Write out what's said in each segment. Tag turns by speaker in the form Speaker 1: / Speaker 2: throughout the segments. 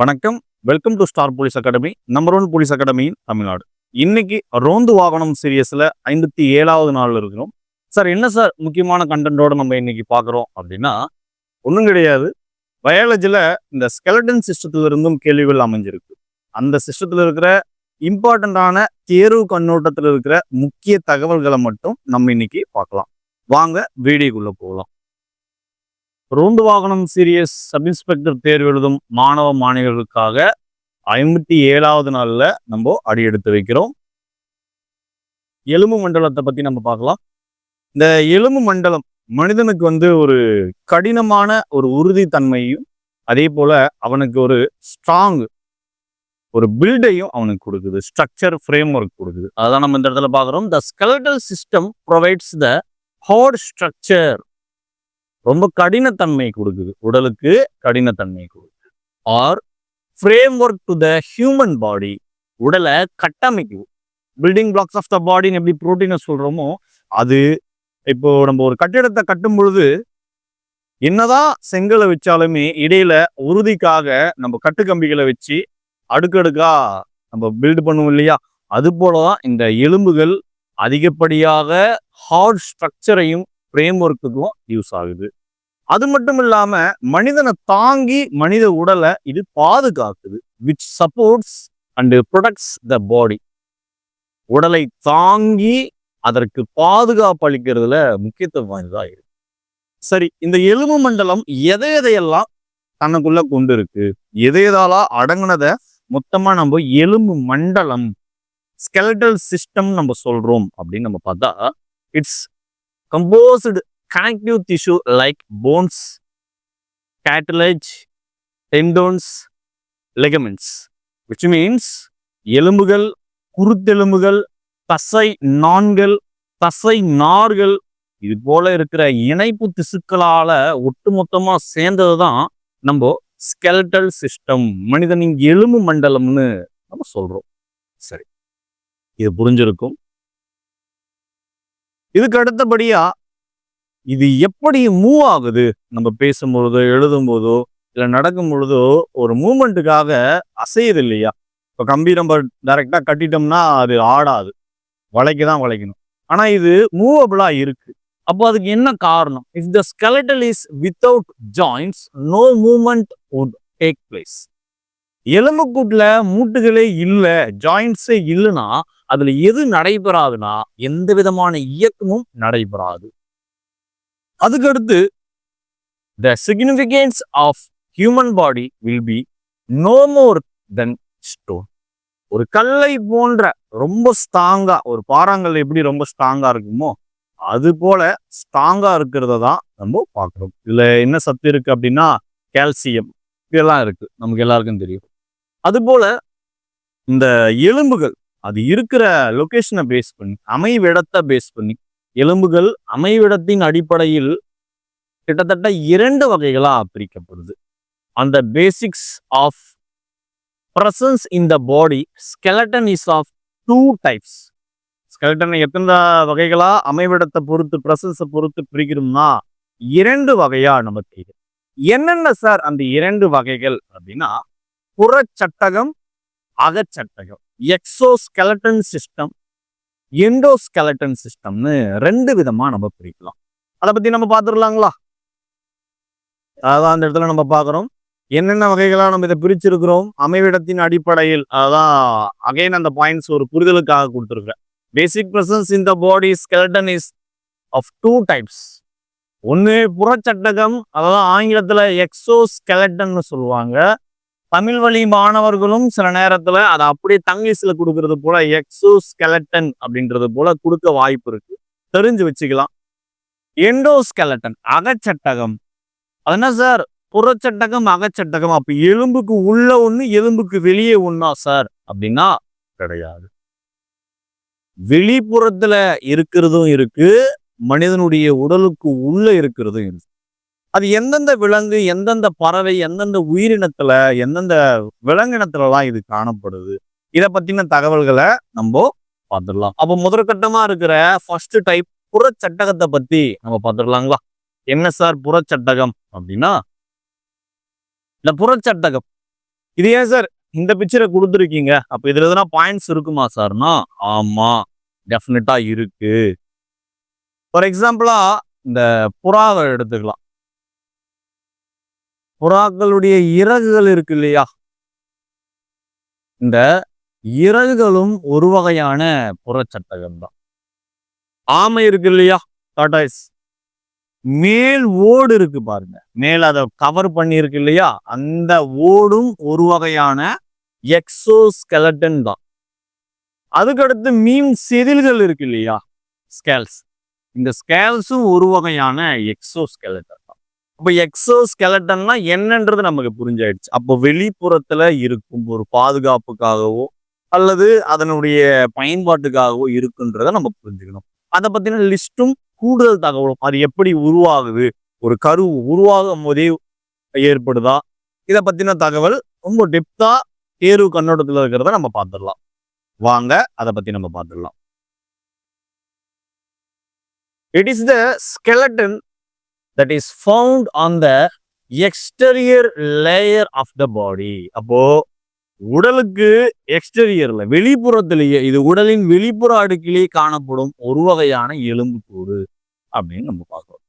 Speaker 1: வணக்கம். Welcome to star police academy number one police அகாடமியின் Tamil Nadu இன்னைக்கு ரோந்து வாகனம் சீரியஸில் ஐம்பத்தி ஏழாவது நாளில் இருக்கிறோம். சார் என்ன சார் முக்கியமான கண்டென்ட்டோட நம்ம இன்னைக்கு பார்க்குறோம் அப்படின்னா ஒன்றும் கிடையாது. பயாலஜியில் இந்த ஸ்கெலட்டன் சிஸ்டத்தில் இருந்தும் கேள்விகள் அமைஞ்சிருக்கு. அந்த சிஸ்டத்தில் இருக்கிற இம்பார்ட்டண்ட்டான தேர்வு கண்ணோட்டத்தில் இருக்கிற முக்கிய தகவல்களை மட்டும் நம்ம இன்னைக்கு பார்க்கலாம். வாங்க வீடியோக்குள்ளே போகலாம். ரோந்து வாகனம் சீரியஸ் சப் இன்ஸ்பெக்டர் தேர்வு எழுதும் மாணவ மாணவிகளுக்காக ஐம்பத்தி ஏழாவது நாளில் நம்ம அடி எடுத்து வைக்கிறோம். எலும்பு மண்டலத்தை பற்றி நம்ம பார்க்கலாம். இந்த எலும்பு மண்டலம் மனிதனுக்கு வந்து ஒரு கடினமான ஒரு உறுதித்தன்மையும் அதே போல அவனுக்கு ஒரு ஸ்ட்ராங் ஒரு பில்டையும் அவனுக்கு கொடுக்குது. ஸ்ட்ரக்சர் ஃப்ரேம் ஒர்க் கொடுக்குது. அதான் நம்ம இந்த இடத்துல பார்க்குறோம். The skeletal system provides the hard structure ரொம்ப கடினத்தன்மை கொடுக்குது. உடலுக்கு கடினத்தன்மை கொடுக்குது. Are framework to the human body உடலை கட்டமைக்கும் பில்டிங் பிளாக்ஸ் ஆஃப் த பாடின்னு எப்படி ப்ரோட்டீனை சொல்கிறோமோ அது இப்போ நம்ம ஒரு கட்டிடத்தை கட்டும் பொழுது என்னதான் செங்கலை வச்சாலுமே இடையில உறுதிக்காக நம்ம கட்டுக்கம்பிகளை வச்சு அடுக்கடுக்கா நம்ம பில்டு பண்ணுவோம் இல்லையா? அது போலதான் இந்த எலும்புகள் அதிகப்படியாக ஹார்ட் ஸ்ட்ரக்சரையும் ஃப்ரேம் ஒர்க்குக்கும் யூஸ் ஆகுது. அது மட்டும் இல்லாம மனிதனை தாங்கி மனித உடலை இது பாதுகாக்குது which supports and protects the body உடலை தாங்கி அதற்கு பாதுகாப்பு அளிக்கிறதுல முக்கியத்துவம் வாய்ந்ததா இருக்கு சரி இந்த எலும்பு மண்டலம் எதை எதையெல்லாம் தனக்குள்ள கொண்டு இருக்கு? எதை எதாலா அடங்குனதை மொத்தமா நம்ம எலும்பு மண்டலம் ஸ்கெலட்டல் சிஸ்டம் நம்ம சொல்றோம் அப்படின்னு நம்ம பார்த்தா it's composed connective tissue like bones, cartilage, tendons, ligaments, which means எலும்புகள் குருத்தெலும்புகள் தசை நாண்கள் பசை நார்கள் இது போல இருக்கிற இணைப்பு திசுக்களால ஒட்டுமொத்தமா சேர்ந்தது தான் நம்ம ஸ்கெல்டல் சிஸ்டம் மனிதனின் எலும்பு மண்டலம்னு நம்ம சொல்றோம். சரி. இது புரிஞ்சிருக்கும். இதுக்கு அடுத்தபடியா இது எப்படி மூவ் ஆகுது? நம்ம பேசும்பொழுதோ எழுதும் போதோ இல்லை நடக்கும் பொழுதோ ஒரு மூமெண்ட்டுக்காக அசையுது இல்லையா? இப்போ கம்பி நம்ம டைரெக்டாக கட்டிட்டோம்னா அது ஆடாது. வளைக்க தான் வளைக்கணும். ஆனால் இது மூவபிளாக இருக்கு. அப்போ அதுக்கு என்ன காரணம்? If the skeletal is without joints no movement would take place எலும்புக்கூட்டில் மூட்டுகளே இல்லை ஜாயிண்ட்ஸே இல்லைன்னா அதில் எது நடைபெறாதுன்னா எந்த விதமான இயக்கமும் நடைபெறாது. அதுக்கடுத்து the significance of human body will be no more then stone ஒரு கல்லை போன்ற ரொம்ப ஸ்ட்ராங்கா ஒரு பாறாங்கல் எப்படி ரொம்ப ஸ்ட்ராங்கா இருக்குமோ அது போல ஸ்ட்ராங்கா இருக்கிறத தான் நம்ம பார்க்குறோம். இதுல என்ன சத்து இருக்கு அப்படின்னா கால்சியம் இதெல்லாம் இருக்கு. நமக்கு எல்லாருக்கும் தெரியும். அதுபோல் இந்த எலும்புகள் அது இருக்கிற லொக்கேஷனை பேஸ் பண்ணி அமைவிடத்தை பேஸ் பண்ணி எலும்புகள் அமைவிடத்தின் அடிப்படையில் கிட்டத்தட்ட இரண்டு வகைகளாக பிரிக்கப்படுது. அந்த basics of presence in the body skeleton is of two types skeleton எத்தனை வகைகளா அமைவிடத்தை பொறுத்து ப்ரசன்ஸை பொறுத்து பிரிக்கிறோம்னா இரண்டு வகையா நம்ம தெரியும் என்னென்ன சார் அந்த இரண்டு வகைகள் அப்படின்னா புறச்சட்டகம் அகச்சட்டகம். எக்ஸோஸ்கெலட்டன் சிஸ்டம் எண்டோஸ்கெலட்டன் சிஸ்டம்னு ரெண்டு விதமா நம்ம பிரிக்கலாம். அதை பத்தி நம்ம பார்த்துடலாங்களா அதான் அந்த இடத்துல நம்ம பார்க்குறோம் என்னென்ன வகைகளா நம்ம இதை பிரிச்சிருக்கிறோம்? அமைவிடத்தின் அடிப்படையில் அதான் அகைன் அந்த பாயிண்ட்ஸ் ஒரு புரிதலுக்காக கொடுத்துருக்கேன் basic presence the body skeleton is of two types ஒன்று புறச்சட்டகம் அதாவது ஆங்கிலத்தில் எக்ஸோஸ்கெலட்டன்னு சொல்லுவாங்க. தமிழ் வழி மாணவர்களும் சில நேரத்துல அதை அப்படியே தங்கிலீஷ்ல கொடுக்கறது போல எக்ஸோ ஸ்கெலட்டன் அப்படின்றது போல கொடுக்க வாய்ப்பு இருக்கு. தெரிஞ்சு வச்சுக்கலாம். எண்டோஸ்கெலட்டன் அகச்சட்டகம். அது என்ன சார்? புறச்சட்டகம் அகச்சட்டகம். அப்ப எலும்புக்கு உள்ள ஒண்ணு எலும்புக்கு வெளியே ஒண்ணா சார்? அப்படின்னா கிடையாது. வெளிப்புறத்துல இருக்கிறதும் இருக்கு மனிதனுடைய உடலுக்கு உள்ள இருக்கிறதும் இருக்கு. அது எந்தெந்த விலங்கு எந்தெந்த பறவை எந்தெந்த உயிரினத்துல எந்தெந்த விலங்கினத்துலலாம் இது காணப்படுது? இதை பத்தின தகவல்களை நம்ம பார்த்துடலாம் அப்போ முதற்கட்டமா இருக்கிற ஃபர்ஸ்ட் டைப் புறச்சட்டகத்தை பத்தி நம்ம பார்த்துடலாங்களா என்ன சார் புறச்சட்டகம் அப்படின்னா? இந்த புறச்சட்டகம். இது ஏன் சார் இந்த பிக்சரை கொடுத்துருக்கீங்க? அப்ப இதுல எதுனா பாயிண்ட்ஸ் இருக்குமா சார்னா ஆமா. டெஃபினட்டா இருக்கு. ஃபார் எக்ஸாம்பிளா இந்த புறாவை எடுத்துக்கலாம். புறாக்களுடைய இறகுகள் இருக்கு இல்லையா? இந்த இறகுகளும் ஒரு வகையான புறச்சட்டகம் தான் ஆமை இருக்கு இல்லையா? டாட்டாய்ஸ் மேல் ஓடு இருக்கு பாருங்க. மேல் அதை கவர் பண்ணி இருக்கு இல்லையா? அந்த ஓடும் ஒரு வகையான எக்ஸோஸ்கெலட்டன் தான். அதுக்கடுத்து மீன் செதில்கள் இருக்கு இல்லையா? ஸ்கேல்ஸ் இந்த ஸ்கேல்ஸும் ஒரு வகையான எக்ஸோஸ்கெலட்டன் அப்போ எக்ஸோ ஸ்கெலட்டன்னா என்னன்றது நமக்கு புரிஞ்சாயிடுச்சு. அப்போ வெளிப்புறத்துல இருக்கும் ஒரு பாதுகாப்புக்காகவோ அல்லது அதனுடைய பயன்பாட்டுக்காகவோ இருக்குன்றத நம்ம புரிஞ்சுக்கணும். அதை பத்தின லிஸ்ட்டும் கூடுதல் தகவலும் அது எப்படி உருவாகுது ஒரு கரு உருவாகும் போதே ஏற்படுதா இதை பத்தின தகவல் ரொம்ப டெப்தா தேர்வு கண்ணோட்டத்தில் இருக்கிறத நம்ம பார்த்துடலாம் வாங்க அதை பத்தி நம்ம பார்த்துடலாம் it is the skeleton that is found on the exterior layer of the body அப்போ உடலுக்கு எக்ஸ்டீரியர்ல வெளிப்புறத்திலேயே இது உடலின் வெளிப்புற அடுக்கிலேயே காணப்படும் ஒரு வகையான எலும்புக்கூடு அப்படின்னு நம்ம பார்க்கிறோம்.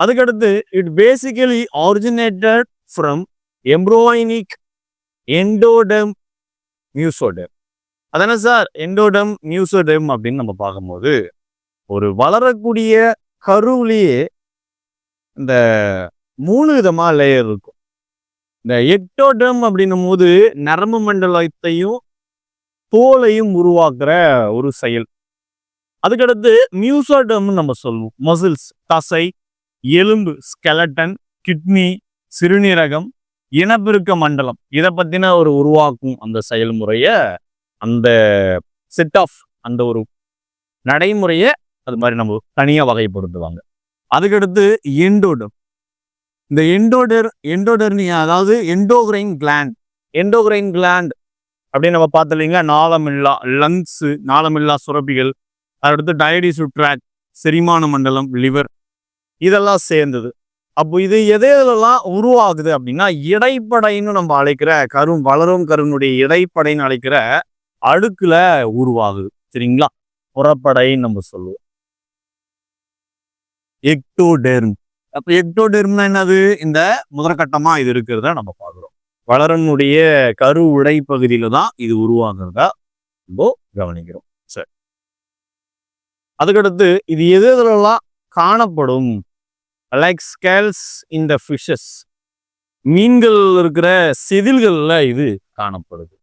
Speaker 1: அதுக்கடுத்து it basically originated from embryonic endoderm mesoderm அதானே சார்? எண்டோடம் மியூசோடம் அப்படின்னு நம்ம பார்க்கும்போது ஒரு வளரக்கூடிய கருவிலேயே இந்த மூணு விதமாக லேயர் இருக்கும். இந்த எக்டோடம் அப்படின்னும் போது நரம்பு மண்டலத்தையும் தோலையும் உருவாக்குற ஒரு செயல். அதுக்கடுத்து மியூசோடம்னு நம்ம சொல்லுவோம். மசில்ஸ் தசை எலும்பு ஸ்கெலட்டன் கிட்னி சிறுநீரகம் இனப்பெருக்க மண்டலம். இதை பற்றின ஒரு உருவாக்கும் அந்த செயல்முறையை அந்த செட் ஆஃப் அந்த ஒரு நடைமுறையை அது மாதிரி நம்ம தனியாக வகைப்படுத்துவாங்க. அதுக்கடுத்து எண்டோடர். இந்த எண்டோடர் எண்டோடர்னியா அதாவது எண்டோகிரைன் கிளாண்ட் எண்டோகிரைன் கிளாண்ட் அப்படின்னு நம்ம பார்த்தீங்க நாளமில்லா லங்ஸு நாளமில்லா சுரப்பிகள் அதடுத்து டயடிஸ் ட்ராக் செரிமான மண்டலம் லிவர் இதெல்லாம் சேர்ந்தது. அப்போ இது எது உருவாகுது அப்படின்னா இடைப்படைன்னு நம்ம அழைக்கிற கரும் வளரும் கருனுடைய இடைப்படைன்னு அழைக்கிற அடுக்கில் உருவாகுது. சரிங்களா? புறப்படைன்னு நம்ம சொல்லுவோம். எக்டோடெர்ம். அப்போ எக்டோடெர்ம்னா என்னது? இந்த முதற்கட்டமா இது இருக்கிறத நம்ம பார்க்குறோம். வளரனுடைய கரு உடை பகுதியில தான் இது உருவாகிறதா நம்ம கவனிக்கிறோம். சரி. அதுக்கடுத்து இது எது எதுலலாம் காணப்படும்? Like scales in the fishes மீன்கள் இருக்கிற செதில்கள்ல இது காணப்படுது.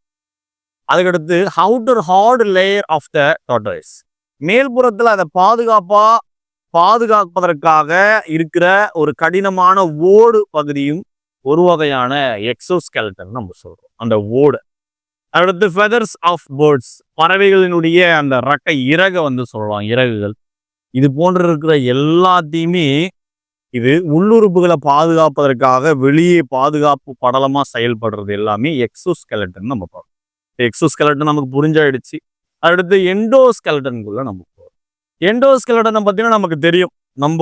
Speaker 1: அதுக்கடுத்து outer hard layer of the tortoise மேல்புறத்தில் அதை பாதுகாப்பாக பாதுகாப்பதற்காக இருக்கிற ஒரு கடினமான ஓடு பகுதியும் ஒரு வகையான எக்ஸோஸ்கெலட்டன் நம்ம சொல்றோம். அந்த ஓடு. அடுத்து ஃபெதர்ஸ் ஆஃப் பேர்ட்ஸ் பறவைகளினுடைய அந்த ரக்கை இறகை வந்து சொல்லலாம். இறகுகள். இது போன்ற இருக்கிற எல்லாத்தையுமே இது உள்ளுறுப்புகளை பாதுகாப்பதற்காக வெளியே பாதுகாப்பு படலமாக செயல்படுறது எல்லாமே எக்ஸோஸ்கெலட்டன் நம்ம பார்க்கணும் எக்ஸோஸ்கெலட்டன் நமக்கு புரிஞ்சாயிடுச்சு. அடுத்து எண்டோஸ்கெலட்டனுக்குள்ள நம்ம எண்டோஸ்கெலட்டனை பார்த்தீங்கன்னா நமக்கு தெரியும். நம்ம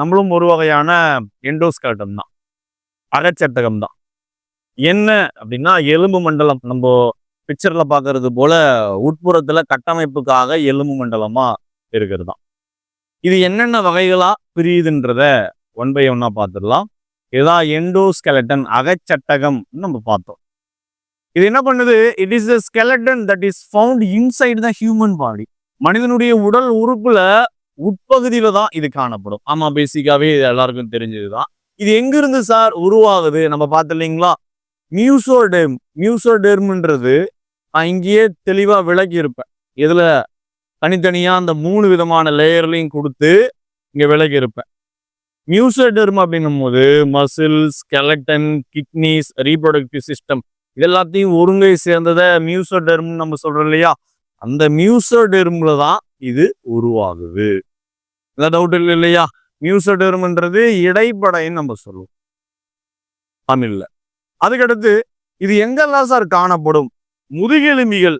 Speaker 1: நம்மளும் ஒரு வகையான எண்டோஸ்கெலட்டன் தான். அகச்சட்டகம் தான். என்ன அப்படின்னா எலும்பு மண்டலம். நம்ம பிக்சர்ல பார்க்கறது போல உட்புறத்துல கட்டமைப்புக்காக எலும்பு மண்டலமா இருக்கிறது தான். இது என்னென்ன வகைகளா பிரியுதுன்றத ஒன் பை ஒன்னா பார்த்துடலாம். இதுதான் எண்டோஸ்கெலட்டன் அகச்சட்டகம் நம்ம பார்த்தோம். இது என்ன பண்ணுது? It is the skeleton that is found inside the human body மனிதனுடைய உடல் உறுப்புல உட்பகுதியில தான் இது காணப்படும். ஆமா பேசிக்காவே இது எல்லாருக்கும் தெரிஞ்சதுதான். இது எங்கிருந்து சார் உருவாகுது? நம்ம பார்த்து இல்லைங்களா? மியூசோடெர்ம் மியூசோடெர்ம்ன்றது நான் இங்கேயே தெளிவா விளக்கி இருப்பேன் இதுல தனித்தனியா அந்த மூணு விதமான லேயர்லையும் கொடுத்து இங்க விளக்கி இருப்பேன் மியூசோடெர்ம் அப்படின்னும் போது muscle skeleton kidneys reproductive system இது எல்லாத்தையும் ஒருங்கை சேர்ந்ததை மியூசோடெர்ம்னு நம்ம சொல்றோம் இல்லையா? அந்த மியூசோடெர்ம்ல தான் இது உருவாகுது. இந்த டவுட் இல்லை இல்லையா? மியூசோடெர்ம்ன்றது இடைப்படைன்னு நம்ம சொல்லுவோம். தமிழ்ல. அதுக்கடுத்து இது எங்கெல்லாம் சார் காணப்படும்? முதுகெலும்பிகள்.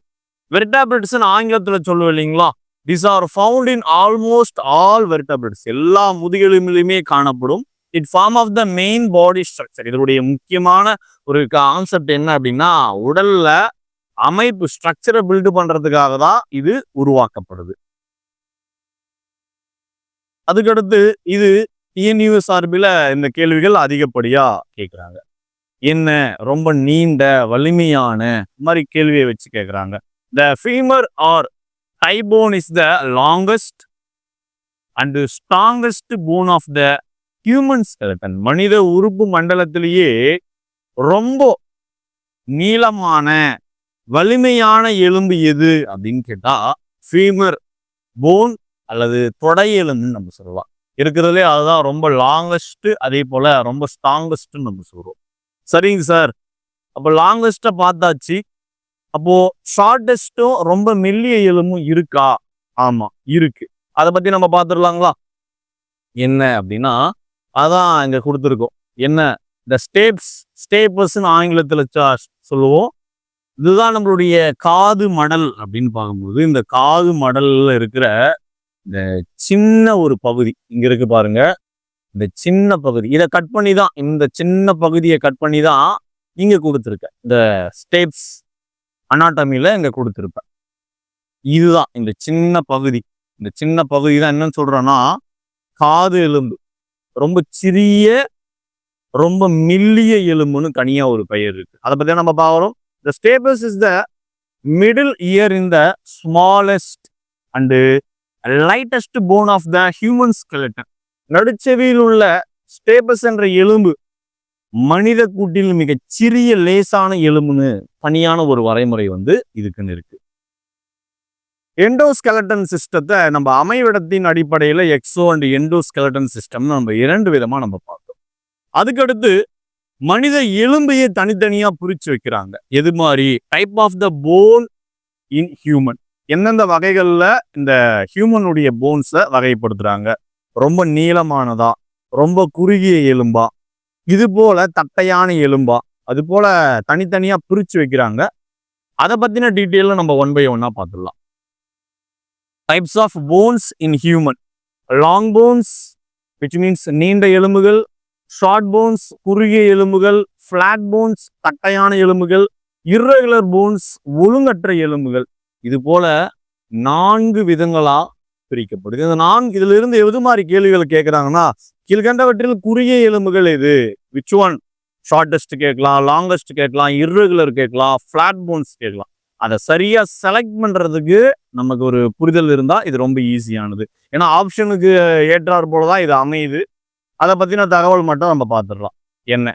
Speaker 1: வெர்டாபிரிட்ஸ்ன்னு ஆங்கிலத்தில் சொல்லுவோம் இல்லைங்களா? This are found in almost all vertebrates எல்லா முதுகெலும்பிலுமே காணப்படும். It form of the main body structure இதனுடைய முக்கியமான ஒரு கான்செப்ட் என்ன அப்படின்னா உடல்ல அமைப்பு ஸ்ட்ரக்சரை பில்டு பண்றதுக்காக தான் இது உருவாக்கப்படுது. அதுக்கடுத்து இது டிஎன்யூ சார்பில் இந்த கேள்விகள் அதிகப்படியா கேட்குறாங்க என்ன? ரொம்ப நீண்ட வலிமையான மாதிரி கேள்வியை வச்சு கேட்குறாங்க the femur or thigh bone is the longest and strongest bone of the human skeleton மனித உறுப்பு மண்டலத்திலேயே ரொம்ப நீளமான வலிமையான எலும்பு எது அப்படின்னு கேட்டா ஃபீமர் போன் அல்லது தொடை எலும்புன்னு நம்ம சொல்லலாம் இருக்கிறதுலே அதுதான் ரொம்ப லாங்கஸ்ட் அதே போல ரொம்ப ஸ்ட்ராங்கஸ்ட்னு நம்ம சொல்றோம். சரிங்க சார். அப்போ லாங்கஸ்ட்டை பார்த்தாச்சு. அப்போ ஷார்டஸ்ட்டும் ரொம்ப மெல்லிய எலும்பும் இருக்கா? ஆமா இருக்கு. அதை பத்தி நம்ம பார்த்துடலாங்களா? என்ன அப்படின்னா அதான் இங்க கொடுத்துருக்கோம். என்ன? இந்த ஸ்டேப்ஸ் ஸ்டேப்பஸ்ன்னு ஆங்கிலத்தில் சொல்லுவோம். இதுதான் நம்மளுடைய காது மடல் அப்படின்னு பார்க்கும்போது இந்த காது மடல்ல இருக்கிற இந்த சின்ன ஒரு பகுதி இங்க இருக்கு பாருங்க. இந்த சின்ன பகுதி இதை கட் பண்ணி தான் இந்த சின்ன பகுதியை கட் பண்ணி தான் இங்க கொடுத்துருக்க இந்த ஸ்டேப்ஸ் அனாட்டமியில இங்க கொடுத்துருப்பேன். இதுதான் இந்த சின்ன பகுதி. இந்த சின்ன பகுதி தான் என்னன்னு சொல்றோம்னா காது எலும்பு. ரொம்ப சிறிய ரொம்ப மெல்லிய எலும்புன்னு தனியா ஒரு பெயர் இருக்கு. அதை பத்தி நம்ம பார்க்குறோம். The stapes is the middle ear in the smallest and lightest bone of the human skeleton. நடுச்செவியில் உள்ள ஸ்டேபஸ் என்ற எலும்பு மனித கூட்டில் மிக சிறிய லேசான எலும்புன்னு தனியான ஒரு வரைமுறை வந்து இதுக்குன்னு இருக்கு. எண்டோஸ்கெலட்டன் சிஸ்டத்தை நம்ம அமைவிடத்தின் அடிப்படையில் எக்ஸோ அண்ட் எண்டோஸ்கெலட்டன் சிஸ்டம்னு நம்ம இரண்டு விதமாக நம்ம பார்த்தோம். அதுக்கடுத்து மனித எலும்பையே தனித்தனியா பிரிச்சு வைக்கிறாங்க. எது மாதிரி? Type of the bone in human எந்தெந்த வகைகளில் இந்த ஹியூமனுடைய போன்ஸை வகைப்படுத்துறாங்க? ரொம்ப நீளமானதா? ரொம்ப குறுகிய எலும்பா? இது போல தட்டையான எலும்பா? அது போல தனித்தனியா பிரிச்சு வைக்கிறாங்க. அதை பத்தின டீட்டெயில நம்ம ஒன் பை ஒன்னா பார்த்துடலாம் types of bones in human long bones which means நீண்ட எலும்புகள் ஷார்ட் போன்ஸ் குறுகிய எலும்புகள் ஃப்ளாட் போன்ஸ் தட்டையான எலும்புகள் irregular போன்ஸ் ஒழுங்கற்ற எலும்புகள். இது போல நான்கு விதங்களா பிரிக்கப்படுது. இந்த நான்கு இதுல இருந்து எது மாதிரி கேள்விகள் கேட்குறாங்கன்னா கீழ்கண்டவற்றில் குறுகிய எலும்புகள் எது? விச் ஒன் ஷார்டஸ்ட் கேட்கலாம் லாங்கஸ்ட் கேட்கலாம் irregular கேட்கலாம் ஃப்ளாட் போன்ஸ் கேட்கலாம். அதை சரியா செலக்ட் பண்றதுக்கு நமக்கு ஒரு புரிதல் இருந்தா இது ரொம்ப ஈஸியானது ஏன்னா ஆப்ஷனுக்கு ஏற்றாறு போலதான் இது அமையுது. அதை பத்தின தகவல் மட்டும் நம்ம பார்த்துடலாம். என்ன?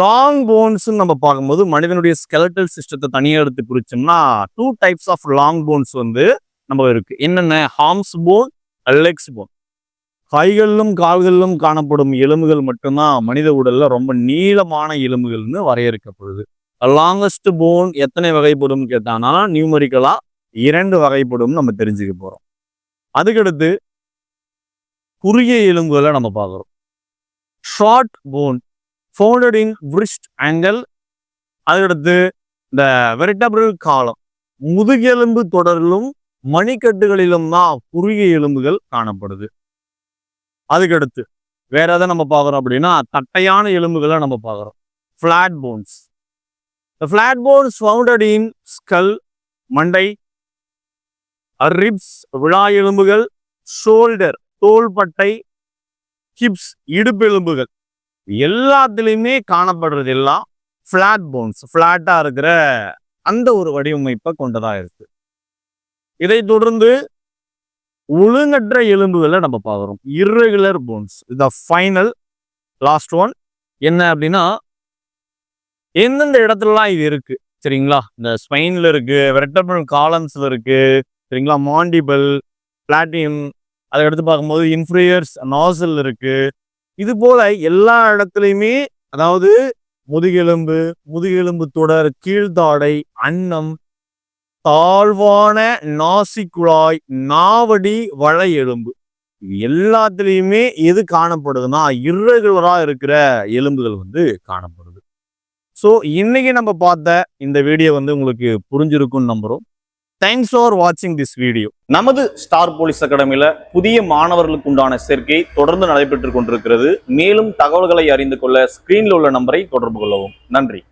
Speaker 1: லாங் போன்ஸ்ன்னு நம்ம பார்க்கும்போது மனிதனுடைய ஸ்கெலட்டல் சிஸ்டத்தை தனியாக எடுத்து குறிச்சோம்னா two types of long bones வந்து நம்ம இருக்கு. என்னென்ன? ஹார்ம்ஸ் போன் லெக்ஸ் போன் கைகளிலும் கால்களிலும் காணப்படும் எலும்புகள் மட்டும்தான் மனித உடல்ல ரொம்ப நீளமான எலும்புகள்னு வரையறுக்கப்படுது. லாங்கஸ்ட் போன் எத்தனை வகைப்படும் கேட்டானா நியூமரிக்கலா இரண்டு வகைப்படும் நம்ம தெரிஞ்சுக்க போறோம். அதுக்கடுத்து குறுகிய எலும்புகளை நம்ம பார்க்குறோம். Short bone founded in wrist ankle அதுக்கடுத்து இந்த வெரிட்டபிள் காலம் முதுகெலும்பு தொடரிலும் மணிக்கட்டுகளிலும் தான் குறுகிய எலும்புகள் காணப்படுது. அதுக்கடுத்து வேற எதை நம்ம பார்க்குறோம் அப்படின்னா தட்டையான எலும்புகளை நம்ம பார்க்குறோம். Flat bones flat bones founded in skull மண்டை ரிப்ஸ் விழா எலும்புகள் ஷோல்டர் தோள்பட்டை ஹிப்ஸ் இடுப்பெலும்புகள். எல்லாத்துலேயுமே காணப்படுறது எல்லாம் ஃப்ளாட் போன்ஸ் ஃப்ளாட்டாக இருக்கிற அந்த ஒரு வடிவமைப்பை கொண்டதா இருக்கு. இதை தொடர்ந்து ஒழுங்கற்ற எலும்புகளை நம்ம பார்க்குறோம். Irregular bones the final last one என்ன அப்படின்னா எந்தெந்த இடத்துலலாம் இது இருக்கு சரிங்களா? இந்த ஸ்பைன்ல இருக்கு வெர்டபிள் காலன்ஸில் இருக்கு சரிங்களா? மாண்டிபல் பிளாட்டியம் அதுக்கடுத்து பார்க்கும்போது இன்ஃப்ரியர்ஸ் நாசல் இருக்கு. இது போல எல்லா இடத்துலையுமே அதாவது முதுகெலும்பு முதுகெலும்பு தொடர் கீழ்தாடை அன்னம் தாழ்வான நாசிக்குழாய் நாவடி வளை எலும்பு எல்லாத்துலேயுமே எது காணப்படுதுன்னா irregular-ஆ இருக்கிற எலும்புகள் வந்து காணப்படுது. ஸோ இன்னைக்கு நம்ம பார்த்த இந்த வீடியோ வந்து உங்களுக்கு புரிஞ்சிருக்கும்னு நம்புறோம். தேங்க்ஸ் ஃபார் வாட்சிங் திஸ் வீடியோ நமது ஸ்டார் போலீஸ் அகாடமியில புதிய மாணவர்களுக்கு உண்டான சேர்க்கை தொடர்ந்து நடைபெற்றுக் கொண்டிருக்கிறது. மேலும் தகவல்களை அறிந்து கொள்ள ஸ்கிரீன்ல உள்ள நம்பரை தொடர்பு கொள்ளவும். நன்றி.